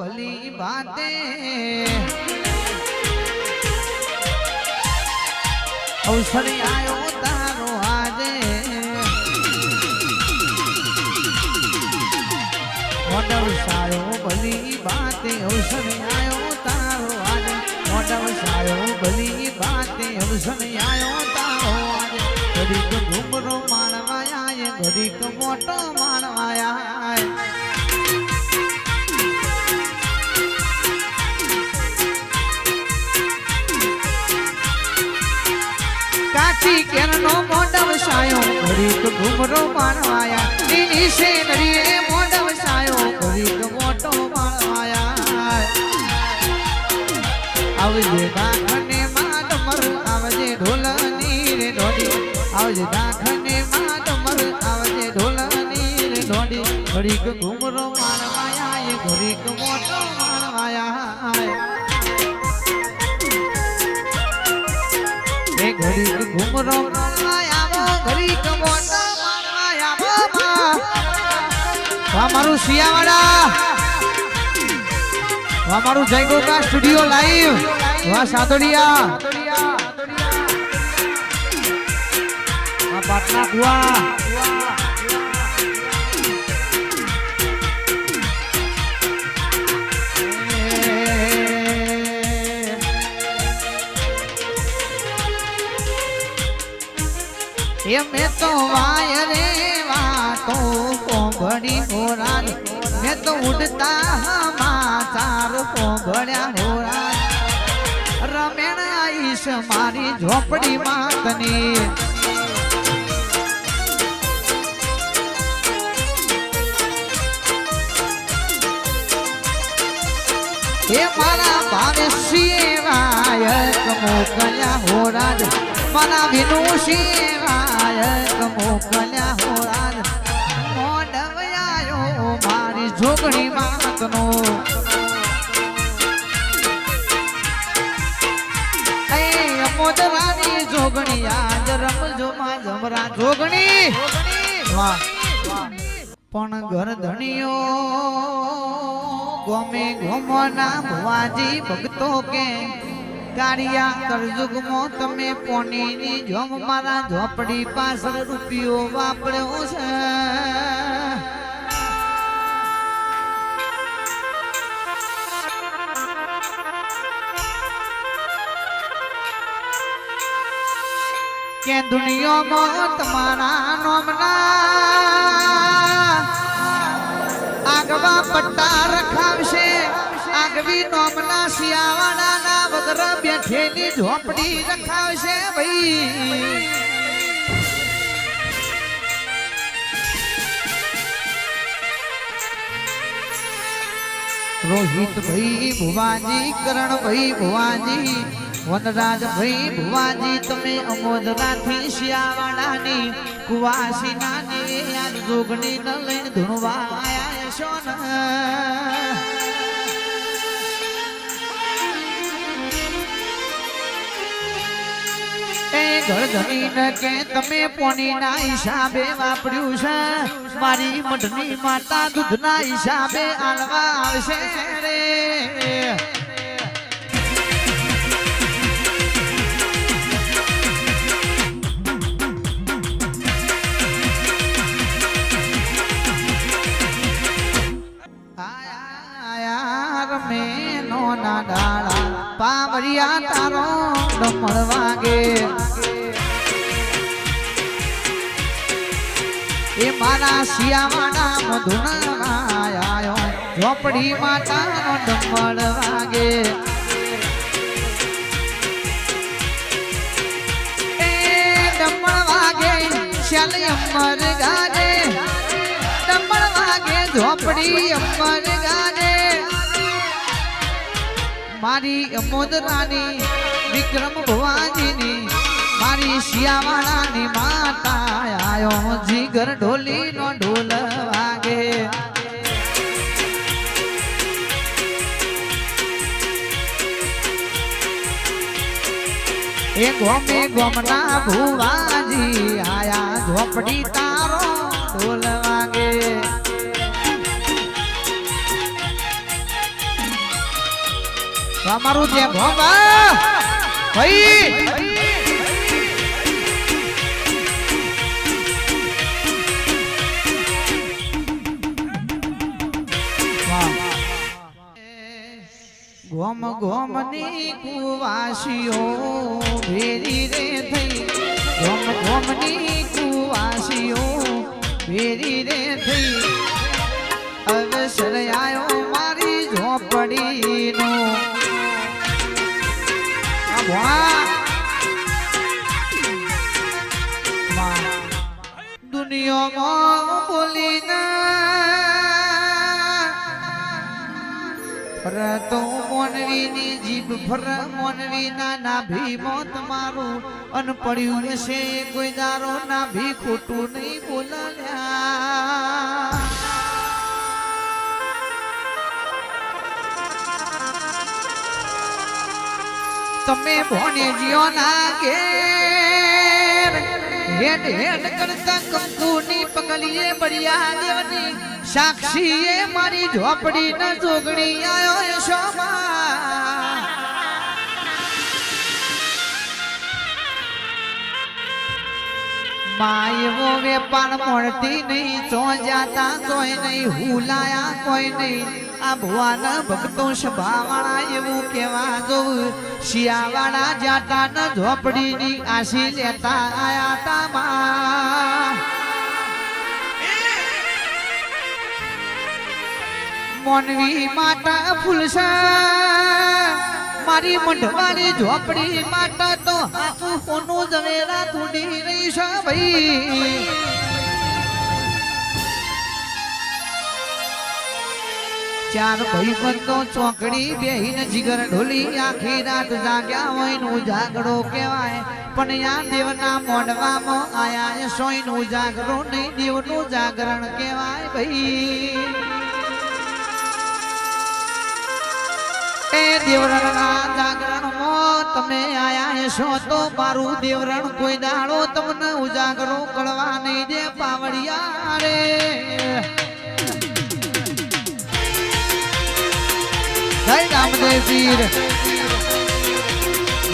ભલી બાતે અવસર આયો તારો આજે મોડવ સાયો ભલી બાતે અવસર આયો તારો આજે મોડવ સાયો ભલી બાતે અવસર આયો તારો આજે ઘડીક ઘૂમરો માણવા આય ઘડીક મોટો માણવા કાચી કેરનો મોડવ સાયો. હરીક ઘૂમરો માણવાયા. નીની શેનરીએ મોડવ સાયો. હરીક મોટો માણવાયા. આવજે દાખને માડમર આવજે ઢોલની રે ઢોડી આવજે દાખને માડમર આવજે ઢોલની રે ઢોડી હરીક ઘૂમરો માણવાયા, એ હરીક મોટો માણવાયા. ઘડીક ઘૂમરો આવો ઘડીક મોટા આવો વાહ મારું શિયાવાડા વાહ મારું જય સ્ટુડિયો લાઈવ વાહ સાતોડિયા પાટના કુવા એ મેં તો વાય રે વાતો પોંભળી હોરાન. મેં તો ઉડતા સમાચાર કોંભળ્યા હોરાન. રમેણ આઈશ મારી ઝોપડી માતની હે મારા ભાવે શિવાયક મોકલ્યા હોરાજ મારા વિનુ મારી જોગણી માતનો આજ રમજો પણ ઘર ધણીઓ ગમે ના ભવાજી ભક્તો કે કાળિયા કરજુગમો તમે પોનીની જોમ મારા ઝોપડી પાછળ રૂપિયો વાપર્યો છે. કે દુનિયામાં તમારા નોમના આગવા પટ્ટા રખાવશે. આગવી નોમના શિયાવાળાના વગર બેઠેલી ઝોપડી રખાવશે ભાઈ. રોહિત ભાઈ, ભુવાજી, કરણ ભાઈ, ભુવાજી, વનરાજ ભાઈ, ભુવાજી, તમે અમોદરાથી શિયાવાડાની કુવાસી નાની જોગણી ન લઈને ધૂણવા આયા છો જમીન કે તમે પોણીના હિસાબે વાપર્યું છે. મારી મઢની માતા દૂધના હિસાબે આલવા આવશે રે. મેનો ના ડાળા, પાવરિયા તારો ડમળ વાગે એ મારા શિયાવાડા મધુના આયો. ઝોપડી માતાનો ડમળ વાગે. એ ડમળ વાગે શ્યાલ અમર ગાજે. ડમળ વાગે, ઝોપડી અમર ગાજે. મારી અમોદરાની વિક્રમ ભુવાજીની મારી શિયાવાળાની માતા આયો જીગર ઢોલી નો ઢોલ વાગે. એ ગોમે ગોમના ભુવાજી આયા ઝોપડી તારો ઢોલ વાગે. અમારું જે ભોગા ભાઈ ગોમ ગોમની કુવાસીઓ ભેરી રે થઈ. ગોમ ગોમની કુવાસીઓ ભેરી રે થઈ. અવસર આવ્યો મારી ઝોપડીનો. દુનિયામાં ફરતો મોનવીની જીભ ફર મોનવીના નાભીમો મારું. અન પડ્યું છે કોઈ દારો નાભી ખોટું નહીં બોલાલ્યા. તમે ભોણેજીઓ ના ઘેર. હેડ હેડ કરતા કંકુની પગલીએ બળિયા દેવની સાક્ષીએ મારી ઝોપડી ન જોગણી આયો યશોમા માયવો વેપાર મળતી નહીં ચો જાતા કોઈ નહીં, હુલાયા કોઈ નહીં. આ ભુવાના ભક્તો સભાવાળા એવું કેવા જોવું શિયાવાળા જાતા ન ઝોપડીની આશી લેતા આયા તા માં. મોનવી માતા ફૂલસા. મારી મંડવાની ઝોપડી માતા તો હાથું કોનું જવેરા થોડી રહી ભાઈ. ચાર ભાઈ બંધો ચોકડી બેહીને જીગર ઢોલી આખી રાત જાગ્યા હોયનું જાગડો કહેવાય. પણ યા દેવના મોઢવામાં આયા સોયનું જાગરો નહીં, દેવનું જાગરણ કહેવાય ભાઈ. એ દેવરણના જાગરણમાં આયા છો તો મારું દેવરણ કોઈ દાડો તમને ઉજાગરો કરવા નહીં દે પાવડિયા રે. જય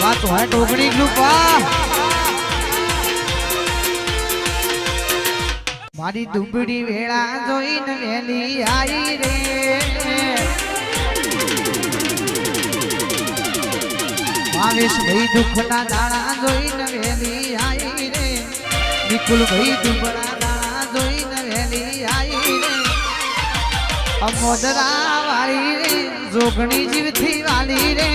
વાત હોય ટોકડી મારી દુબડી વેળા જોઈને વેલી આવી રે. ભાવેશ ભાઈ દુઃખના દાણા જોઈને વહેલી આવી રે. વિપુલ ભાઈ દુબળા દાણા જોઈને વહેલી આવી રે. અમોદરા વાળી રે, જોગણી જીવથી વાલી રે.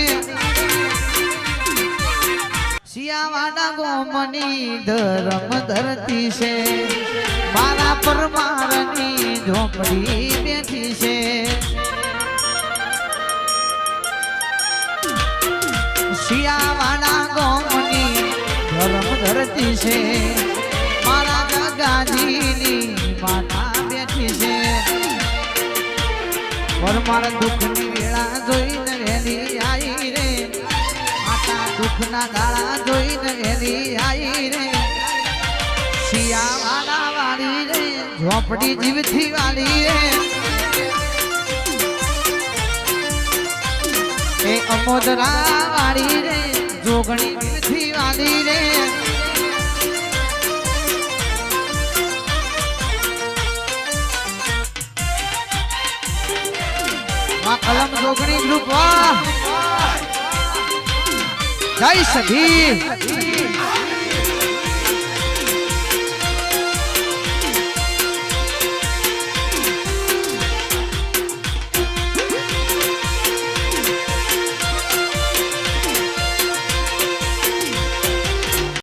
શિયાવાડા ગોમની ધરમ ધરતી છે. મારા પરમારની ઝોપડી ગોમની ધરમ ધરતી છે. મારા ગગાજીની માતા બેઠી છે. પરમાર દુઃખની વેળા જોઈને વહેલી આવી રે. માતા દુઃખના દાડા જોઈને વહેલી આવી રે. શિયાવાડા વાળી રે, ઝોપડી જીવથી વાળી રે. એ અમોદરા વાળી રે. જોગણી જીવથી વાલી રે. કલમ જોગણી ગ્રુપ જય સખી.